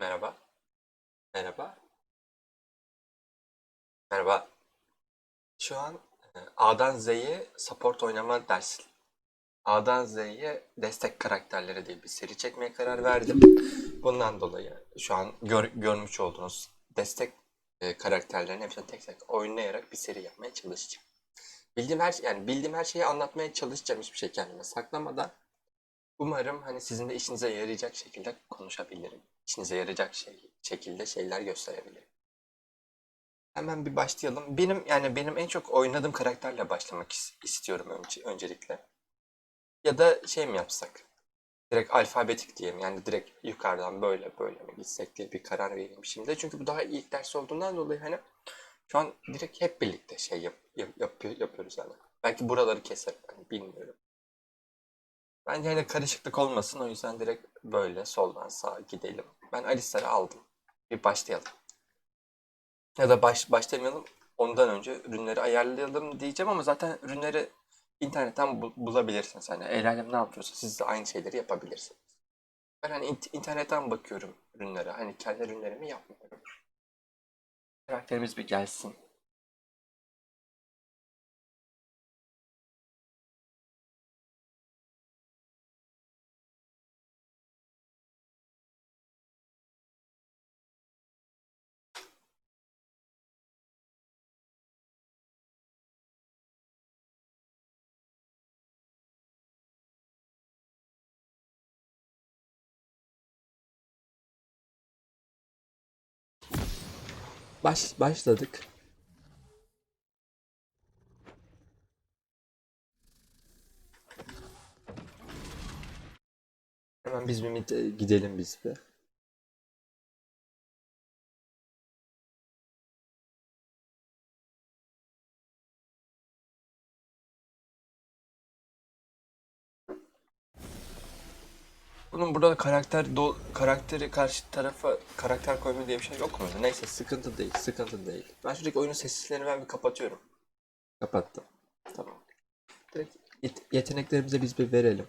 Merhaba. Merhaba. Merhaba. Şu an e, A'dan Z'ye support oynama dersi. A'dan Z'ye destek karakterleri diye bir seri çekmeye karar verdim. Bundan dolayı şu an gör- görmüş olduğunuz destek e, karakterlerin hepsini tek tek oynayarak bir seri yapmaya çalışacağım. Bildiğim her yani bildiğim her şeyi anlatmaya çalışacağım hiçbir şey kendime saklamadan. Umarım hani sizin de işinize yarayacak şekilde konuşabilirim. İşinize yarayacak şey, şekilde şeyler gösterebilirim. Hemen bir başlayalım. Benim yani benim en çok oynadığım karakterle başlamak is- istiyorum önce, öncelikle. Ya da şey mi yapsak? Direkt alfabetik diyeyim. Yani direkt yukarıdan böyle böyle mi gitsek diye bir karar vereyim şimdi. Çünkü bu daha ilk ders olduğundan dolayı hani şu an direkt hep birlikte şey yap, yap, yapıyor- yapıyoruz yani. Belki buraları keserim hani bilmiyorum. Bence hani karışıklık olmasın o yüzden direkt böyle soldan sağa gidelim. Ben Alistar'ı aldım. Bir başlayalım. Ya da baş, başlamayalım. Ondan önce ürünleri ayarlayalım diyeceğim ama zaten ürünleri internetten bu- bulabilirsiniz. Hani el alem ne yapıyorsa siz de aynı şeyleri yapabilirsiniz. Ben hani int- internetten bakıyorum ürünlere. Hani kendi ürünlerimi yapmıyorum. Karakterimiz bir gelsin. Baş, başladık. Hemen biz bir gidelim biz bir. Bunun burada karakter do karakteri karşı tarafa karakter koyma diye bir şey yok mu? Neyse sıkıntı değil, sıkıntı değil. Ben şuradaki oyunun sessizlerini ben bir kapatıyorum. Kapattım. Tamam. Direkt yet- yeteneklerimize biz bir verelim.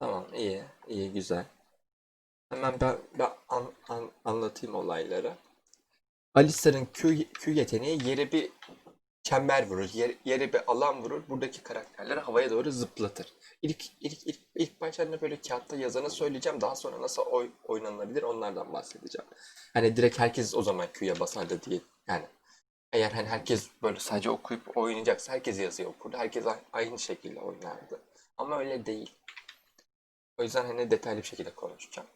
Tamam, iyi, iyi, güzel. Hemen ben, ben an- an- anlatayım olayları. Alistar'ın Q, Q yeteneği yere bir çember vurur, yer- yere bir alan vurur. Buradaki karakterleri havaya doğru zıplatır. İlk, ilk, ilk, ilk başta hani böyle kağıtta yazanı söyleyeceğim. Daha sonra nasıl oy, oynanabilir onlardan bahsedeceğim. Hani direkt herkes o zaman Q'ya basardı diye. Yani eğer hani herkes böyle sadece okuyup oynayacaksa herkes yazıyı okurdu. Herkes aynı şekilde oynardı. Ama öyle değil. O yüzden hani detaylı bir şekilde konuşacağım.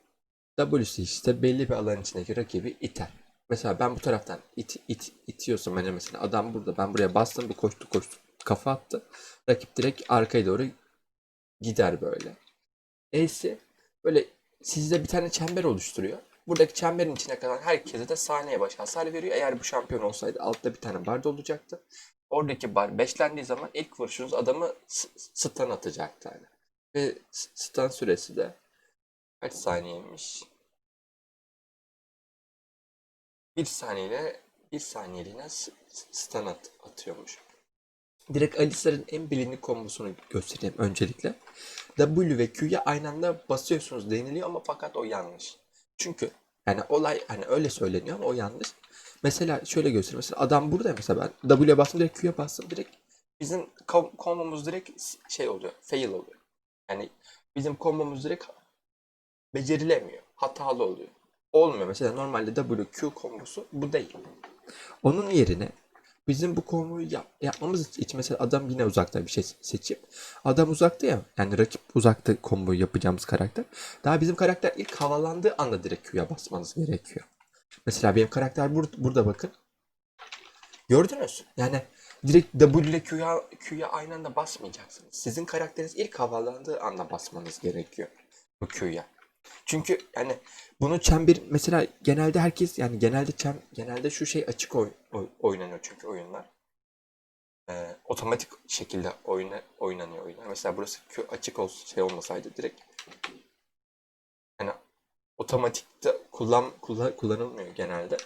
W'si işte belli bir alan içindeki rakibi iter. Mesela ben bu taraftan it, it, itiyorsam hani mesela adam burada ben buraya bastım bu koştu koştu kafa attı. Rakip direkt arkaya doğru gider böyle. E'si böyle sizde bir tane çember oluşturuyor. Buradaki çemberin içine kalan herkese de saniye başı hasar veriyor. Eğer bu şampiyon olsaydı altta bir tane bar da olacaktı. Oradaki bar beşlendiği zaman ilk vuruşunuz adamı stun atacaktı hani. Ve stun süresi de kaç saniyeymiş? Bir saniyeyle bir saniyeliğine stun at, atıyormuş. Direkt Alistar'ın en bilindik kombosunu göstereyim öncelikle. W ve Q'ya aynı anda basıyorsunuz deniliyor ama fakat o yanlış. Çünkü yani olay hani öyle söyleniyor ama o yanlış. Mesela şöyle göstereyim. Mesela adam burada mesela ben W'ye bastım direkt Q'ya bastım direkt bizim kom- kombomuz direkt şey oluyor. Fail oluyor. Yani bizim kombomuz direkt becerilemiyor. Hatalı oluyor. Olmuyor. Mesela normalde W Q kombosu bu değil. Onun yerine bizim bu komboyu yap- yapmamız için mesela adam yine uzakta bir şey seçip adam uzakta ya yani rakip uzakta komboyu yapacağımız karakter. Daha bizim karakter ilk havalandığı anda direkt Q'ya basmanız gerekiyor. Mesela benim karakter bur- burada bakın. Gördünüz. Yani direkt W ile Q'ya Q'ya aynı anda basmayacaksınız. Sizin karakteriniz ilk havalandığı anda basmanız gerekiyor bu Q'ya. Çünkü yani bunu çember mesela genelde herkes yani genelde çem, genelde şu şey açık oy, oy- oynanıyor çünkü oyunlar. Ee, otomatik şekilde oyna, oynanıyor oyunlar. Mesela burası açık olsa şey olmasaydı direkt yani otomatikte kullan, kullan kullanılmıyor genelde.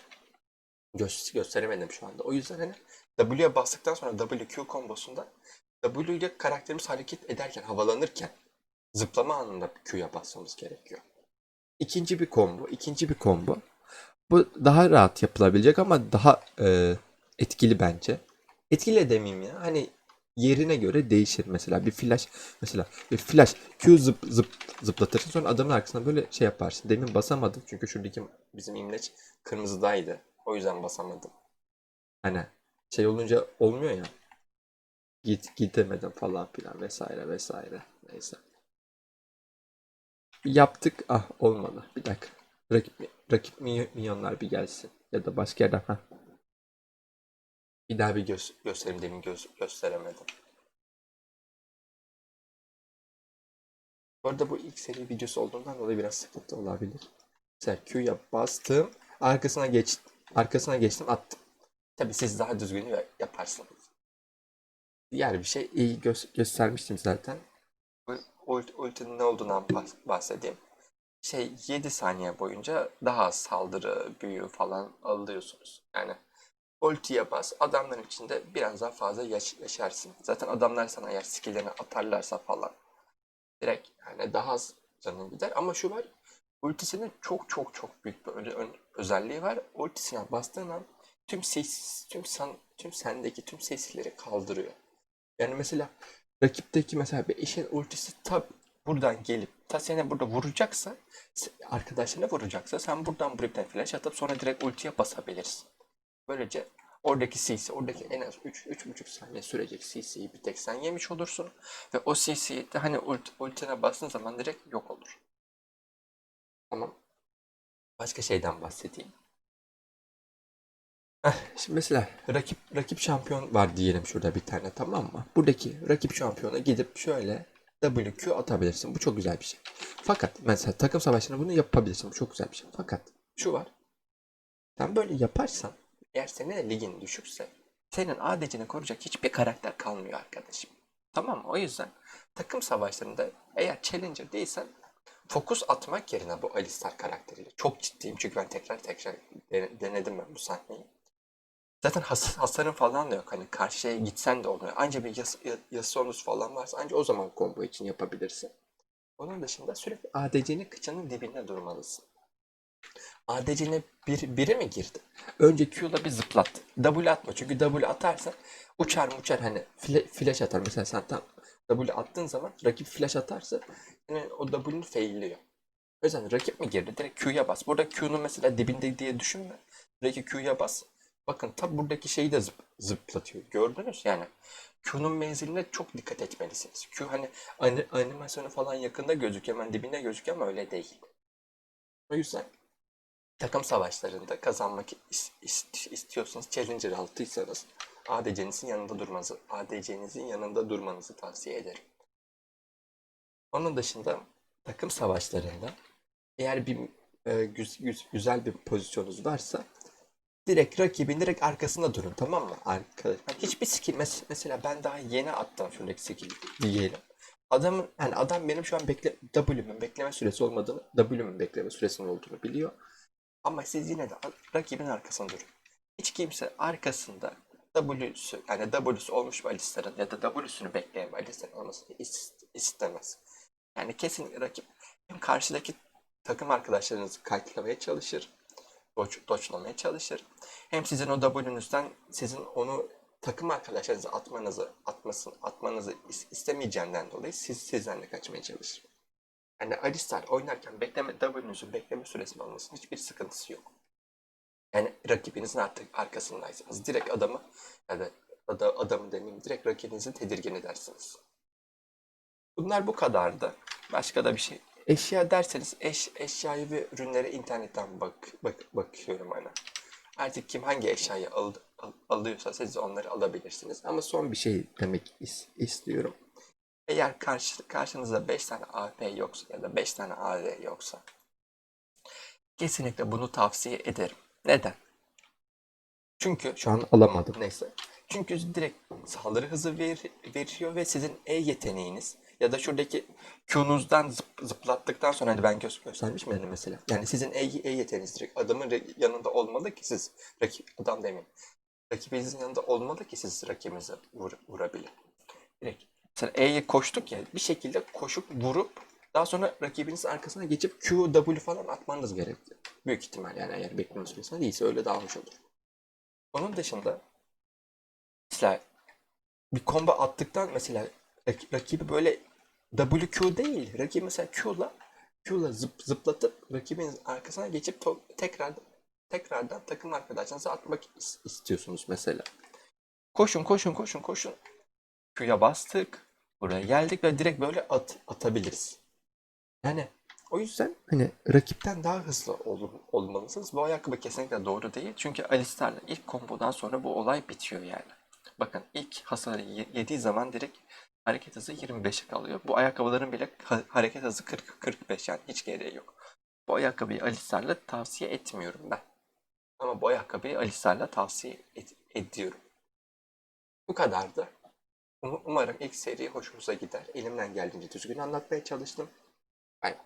Göz, gösteremedim şu anda. O yüzden hani W'ye bastıktan sonra WQ kombosunda W ile karakterimiz hareket ederken, havalanırken zıplama anında Q'ya basmamız gerekiyor. İkinci bir combo, ikinci bir combo. Bu daha rahat yapılabilecek ama daha e, etkili bence. Etkili demeyeyim ya. Hani yerine göre değişir mesela. Bir flash mesela bir flash Q zıp zıp zıplatırsın sonra adamın arkasına böyle şey yaparsın. Demin basamadım çünkü şuradaki bizim imleç kırmızıdaydı. O yüzden basamadım. Hani şey olunca olmuyor ya. Git gidemedim falan filan vesaire vesaire. Neyse. Yaptık. Ah olmadı. Bir dakika. Rakip, rakip mi- milyonlar bir gelsin. Ya da başka yerden. Heh. Bir daha bir göz, göstereyim demin göz, gösteremedim. Bu arada bu ilk seri videosu olduğundan dolayı biraz sıkıntı olabilir. Mesela Q'ya bastım. Arkasına geç, arkasına geçtim attım. Tabii siz daha düzgün ya- yaparsınız. Diğer bir şey iyi gö- göstermiştim zaten. Ult, ultinin ne olduğundan bahs- bahsedeyim. Şey 7 saniye boyunca daha az saldırı, büyü falan alıyorsunuz. Yani ultiye bas, adamların içinde biraz daha fazla yaş- yaşarsın. Zaten adamlar sana eğer skill'lerini atarlarsa falan direkt yani daha az canın gider. Ama şu var, ultisinin çok çok çok büyük bir ön- özelliği var. Ultisine bastığın an tüm ses, tüm san, tüm sendeki tüm sesleri kaldırıyor. Yani mesela rakipteki mesela bir eşin ultisi tab buradan gelip ta seni burada vuracaksa arkadaşına vuracaksa sen buradan buraya bir tane flash atıp sonra direkt ultiye basabilirsin. Böylece oradaki CC, oradaki en az 3 3,5 saniye sürecek CC'yi bir tek sen yemiş olursun ve o CC'yi de hani ult, ultine bastığın zaman direkt yok olur. Tamam. Başka şeyden bahsedeyim. Şimdi mesela rakip rakip şampiyon var diyelim şurada bir tane tamam mı? Buradaki rakip şampiyona gidip şöyle WQ atabilirsin. Bu çok güzel bir şey. Fakat mesela takım savaşında bunu yapabilirsin. Bu çok güzel bir şey. Fakat şu var. Sen böyle yaparsan eğer senin ligin düşükse senin ADC'ni koruyacak hiçbir karakter kalmıyor arkadaşım. Tamam mı? O yüzden takım savaşlarında eğer challenger değilsen fokus atmak yerine bu Alistar karakteriyle. Çok ciddiyim çünkü ben tekrar tekrar dene- denedim ben bu sahneyi. Zaten has, hasarın falan da yok. Hani karşıya gitsen de olmuyor. Anca bir yas, ya- Yasuo'nuz falan varsa anca o zaman combo için yapabilirsin. Onun dışında sürekli ADC'nin kıçının dibinde durmalısın. ADC'ne bir, biri mi girdi? Önce Q'la bir zıplat. W atma. Çünkü W atarsan uçar uçar hani fle- flash atar. Mesela sen tam W attığın zaman rakip flash atarsa yani o W'nu failliyor. O yüzden rakip mi girdi? Direkt Q'ya bas. Burada Q'nun mesela dibinde diye düşünme. Direkt Q'ya bas. Bakın tab buradaki şeyi de zıp- zıplatıyor. Gördünüz yani. Q'nun menziline çok dikkat etmelisiniz. Q hani ani- animasyonu falan yakında gözüküyor. Hemen dibinde gözüküyor ama öyle değil. O yüzden takım savaşlarında kazanmak is- ist- istiyorsanız Challenger altıysanız ADC'nizin yanında durmanızı, ADC'nizin yanında durmanızı tavsiye ederim. Onun dışında takım savaşlarında eğer bir e, güz- güz- güzel bir pozisyonunuz varsa direkt rakibin direkt arkasında durun tamam mı? Arkadaş. Yani hiçbir skill mes- mesela ben daha yeni attım şuradaki skill diyelim. Adamın yani adam benim şu an bekle W'min bekleme süresi olmadığını, W'min bekleme süresinin olduğunu biliyor. Ama siz yine de rakibin arkasında durun. Hiç kimse arkasında W'su yani W'su olmuş bir Alistar'ın ya da W'sunu bekleyen bir Alistar'ın olmasını is- istemez. Yani kesin rakip hem karşıdaki takım arkadaşlarınızı kayıtlamaya çalışır, doç, doçlamaya çalışır. Hem sizin o W'nüzden sizin onu takım arkadaşlarınıza atmanızı, atmasın, atmanızı is- istemeyeceğinden dolayı siz sizden de kaçmaya çalışır. Yani Alistar oynarken bekleme W'nüzün bekleme süresinin olmasının hiçbir sıkıntısı yok. Yani rakibinizin artık arkasındaysanız direkt adamı ya da ada- adamı demeyeyim direkt rakibinizi tedirgin edersiniz. Bunlar bu kadardı. Başka da bir şey. Eşya derseniz eş, eşyayı ve ürünleri internetten bak, bak bakıyorum hani. Artık kim hangi eşyayı al, al- alıyorsa siz onları alabilirsiniz. Ama son bir şey demek is- istiyorum. Eğer karşı, karşınızda 5 tane AP yoksa ya da 5 tane AD yoksa kesinlikle bunu tavsiye ederim. Neden? Çünkü şu an alamadım neyse. Çünkü direkt saldırı hızı ver, veriyor ve sizin E yeteneğiniz ya da şuradaki Q'nuzdan zıp, zıplattıktan sonra hani ben gö- göstermiş miydim mesela? Yani sizin E, E yeteneğiniz direkt adamın yanında olmalı ki siz rakip adam demeyeyim. Rakibinizin yanında olmalı ki siz rakibinize vur, vurabilin. Direkt Mesela E'ye koştuk ya bir şekilde koşup vurup daha sonra rakibinizin arkasına geçip Q, W falan atmanız gerekli. Büyük ihtimal yani eğer bekleme süresinde değilse öyle daha hoş olur. Onun dışında mesela bir combo attıktan mesela rakibi böyle WQ değil. Rakibi mesela Q'la Q'la zıp, zıplatıp rakibin arkasına geçip to- tekrar tekrardan takım arkadaşlarınıza atmak is- istiyorsunuz mesela. Koşun koşun koşun koşun. Q'ya bastık. Buraya geldik ve direkt böyle at, atabiliriz. Yani o yüzden hani rakipten daha hızlı ol, olmalısınız. Bu ayakkabı kesinlikle doğru değil. Çünkü Alistar'la ilk kombodan sonra bu olay bitiyor yani. Bakın ilk hasarı ye- yediği zaman direkt hareket hızı 25'e kalıyor. Bu ayakkabıların bile ha- hareket hızı 40-45 yani hiç gereği yok. Bu ayakkabıyı Alistar'la tavsiye etmiyorum ben. Ama bu ayakkabıyı Alistar'la tavsiye et- ediyorum. Bu kadardı. Um- Umarım ilk seri hoşunuza gider. Elimden geldiğince düzgün anlatmaya çalıştım. Aynen.